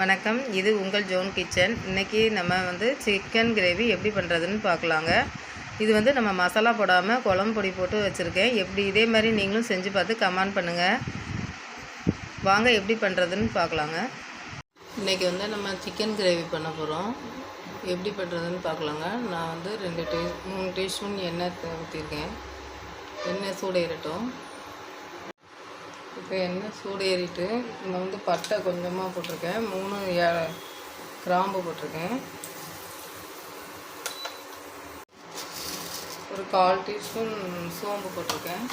வணக்கம். இது உங்கள் ஜோன் கிச்சன். இன்றைக்கி நம்ம வந்து சிக்கன் கிரேவி எப்படி பண்ணுறதுன்னு பார்க்கலாங்க. இது வந்து நம்ம மசாலா போடாமல் குழம்பு பொடி போட்டு வச்சுருக்கேன். எப்படி இதே மாதிரி நீங்களும் செஞ்சு பார்த்து கமெண்ட் பண்ணுங்கள் வாங்க எப்படி பண்ணுறதுன்னு பார்க்கலாங்க. இன்றைக்கி வந்து நம்ம சிக்கன் கிரேவி பண்ண போகிறோம் எப்படி பண்ணுறதுன்னு பார்க்கலாங்க. நான் வந்து ரெண்டு டீ மூணு டீஸ்பூன் எண்ணெய் ஊற்றிருக்கேன் எண்ணெய் சூடேறட்டும் இப்போ எண்ணெய் சூடு ஏறிட்டு நம்ம வந்து பட்டை கொஞ்சமாக போட்டிருக்கேன். மூணு ஏ- கிராம்பு போட்டிருக்கேன். ஒரு கால் டீஸ்பூன் சோம்பு போட்டிருக்கேன்.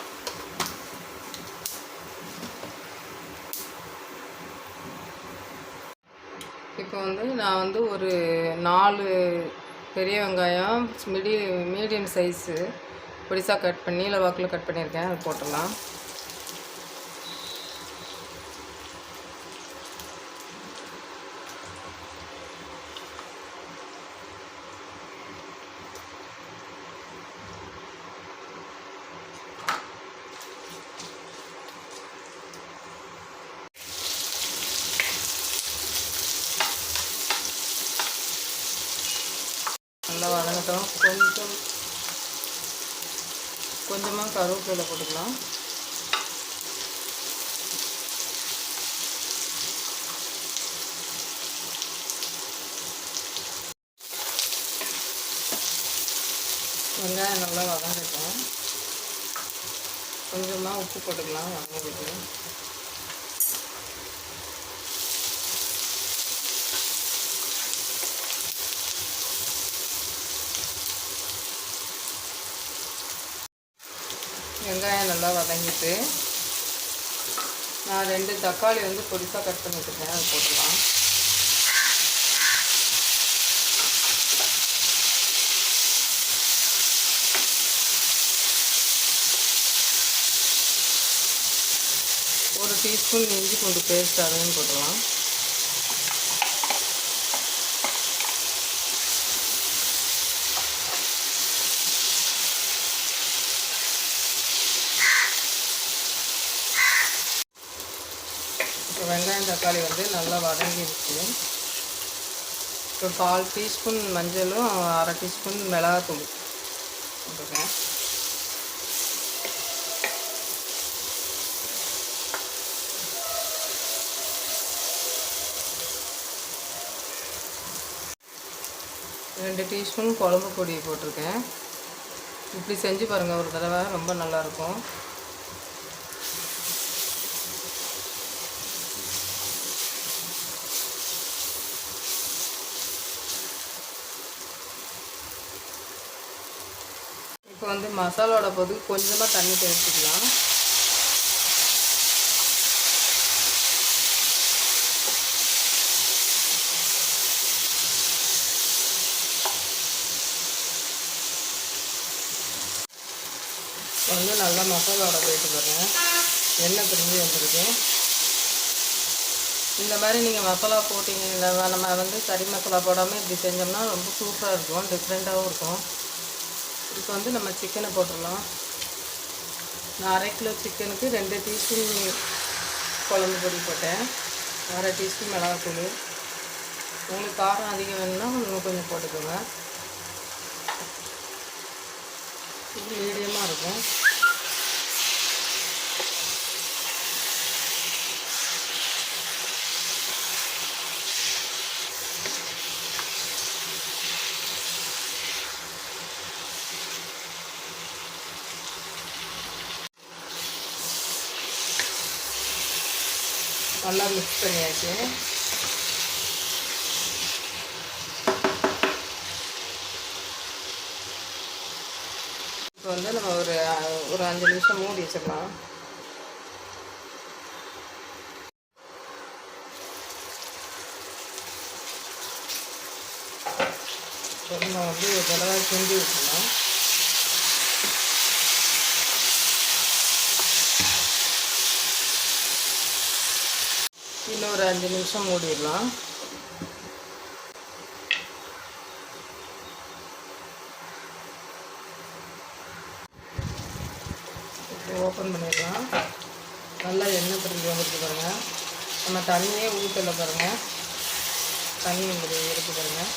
இப்போ வந்து நான் வந்து ஒரு நாலு பெரிய வெங்காயம் மிடி மீடியம் சைஸு பொடிசாக கட் பண்ணி இல்லை வாக்கில் கட் பண்ணியிருக்கேன். அது போட்டுடலாம் நல்லா வதங்கட்டும் கொஞ்சம் கொஞ்சமாக கருவேப்பிலை போட்டுக்கலாம். வெங்காயம் நல்லா வதங்கட்டும். கொஞ்சமாக உப்பு போட்டுக்கலாம். வதங்கிட்டு வெங்காயம் நல்லா வதங்கிட்டு நான் ரெண்டு தக்காளி வந்து பொடிசாக கட் பண்ணி வச்சுருக்கேன் அதை போட்டுக்கலாம். ஒரு டீஸ்பூன் இஞ்சி பூண்டு பேஸ்ட் அதையும் போட்டுக்கலாம். வெங்காயம் தக்காளி வந்து நல்லா வதங்கிடுச்சு. இப்போ கால் டீஸ்பூன் மஞ்சளும் அரை டீஸ்பூன் மிளகாத்தூள் போட்டுருக்கேன். ரெண்டு டீஸ்பூன் குழம்பு பொடி போட்டிருக்கேன். இப்படி செஞ்சு பாருங்கள் ஒரு தடவை ரொம்ப நல்லாயிருக்கும் இப்போ வந்து மசாலோட போது கொஞ்சமாக தண்ணி தெளிச்சிக்கலாம். வந்து நல்லா மசாலாவோட போயிட்டு பாருங்க. எண்ணெய் பிரிஞ்சு வந்துருக்கு. இந்த மாதிரி நீங்கள் மசாலா போட்டிங்க இல்லை நம்ம வந்து கறி மசாலா போடாமல் இப்படி செஞ்சோம்னா ரொம்ப சூப்பராக இருக்கும். டிஃப்ரெண்ட்டாகவும் இருக்கும். இப்போ வந்து நம்ம சிக்கனை போட்டுடலாம். நான் அரை கிலோ சிக்கனுக்கு ரெண்டு டீஸ்பூன் குழம்பு பொடி போட்டேன். அரை டீஸ்பூன் மிளகாத்தூள். உங்களுக்கு காரம் அதிகம் வேணும்னா இன்னும் கொஞ்சம் போட்டுக்கோங்க. இது மீடியமாக இருக்கும். நல்லா மிக்ஸ் பண்ணியாச்சு. இப்போ வந்து நம்ம ஒரு ஒரு அஞ்சு நிமிஷம் மூடி வச்சிடலாம். நம்ம வந்து ஒரு செஞ்சு கிண்டி விட்டுலாம் இன்னும் ஒரு அஞ்சு நிமிஷம் மூடிடலாம். ஓப்பன் பண்ணிடலாம். நல்லா எண்ணெய் பிரிஞ்சு வந்துருக்கு பாருங்கள் நம்ம தண்ணியே ஊற்றல பாருங்கள் தண்ணி இப்படி இருக்கு பாருங்கள்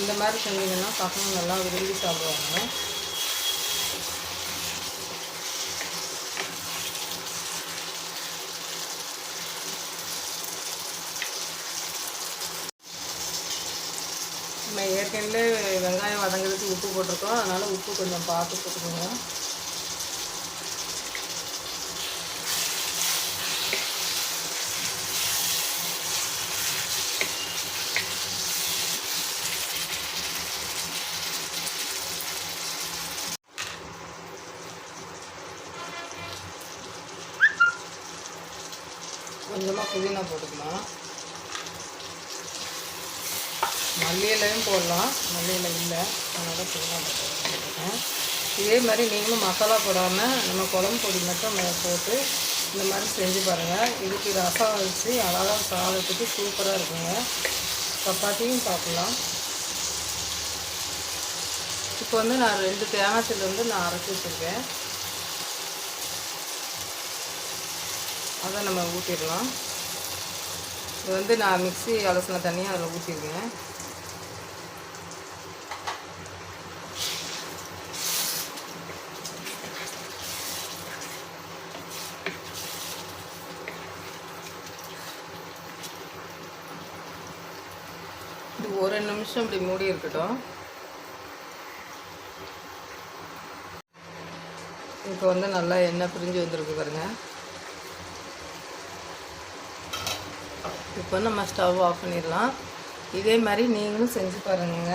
இந்த மாதிரி செஞ்சீங்கன்னா பசங்க நல்லா விரும்பி சாப்பிடுவாங்க. நம்ம வெங்காயம் வதங்குறதுக்கு உப்பு போட்டிருக்கோம். அதனால் உப்பு கொஞ்சம் பார்த்து போட்டுக்கோங்க. கொஞ்சமாக புதினா போட்டுக்கலாம். மல்லி இலையும் போடலாம். மல்லி இல்லை. அதனால் புதினா போட்டுருக்கேன். இதே மாதிரி நீங்களும் மசாலா போடாமல் நம்ம குழம்பு பொடி மட்டும் போட்டு இந்த மாதிரி செஞ்சு பாருங்கள் இதுக்கு ரசம் வச்சு அழகாக சாதத்துக்கு சூப்பராக இருக்குங்க. சப்பாத்தியும் சாப்பிட்லாம். இப்போ வந்து நான் ரெண்டு தேங்காய்ச்சில் வந்து நான் அரைச்சி வச்சுருக்கேன். அதை நம்ம ஊற்றிடலாம் இது வந்து நான் மிக்ஸி அலசின தண்ணியை அதில் ஊற்றிருக்கேன் ஒரு நிமிஷம் இப்படி மூடி இருக்கட்டும். இப்போ வந்து நல்லா எண்ணெய் பிரிஞ்சு வந்திருக்கு பாருங்க. இப்போ நம்ம ஸ்டவ் ஆஃப் பண்ணிடலாம். இதே மாதிரி நீங்களும் செஞ்சு பாருங்க